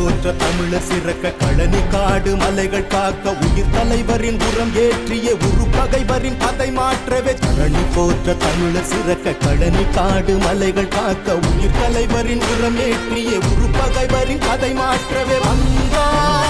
போற்ற தமிழ சிறக்க கழனி காடு மலைகள் காக்க உயிர் தலைவரின் உரம் ஏற்றிய உரு பகைவரின் பதை மாற்றவே. கழனி போற்ற தமிழ சிறக்க கழனி காடு மலைகள் காக்க உயிர் தலைவரின் உரம் ஏற்றிய உரு பகைவரின் பதை மாற்றவே. வந்தார்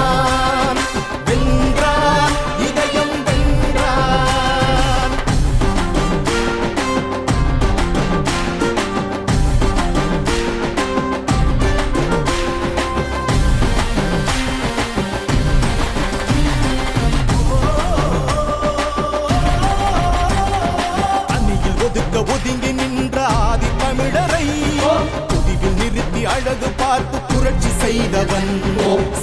ஒதுக்க ஒதுங்கி நின்ற ஆதி தமிழரை புதிவில் நிறுத்தி அழகு பார்த்து புரட்சி செய்தவன்.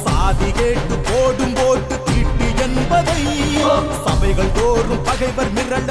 சாதி கேட்டு போடும் போட்டு தீட்டு என்பதை சபைகள் தோறும் பகைவர் மிரள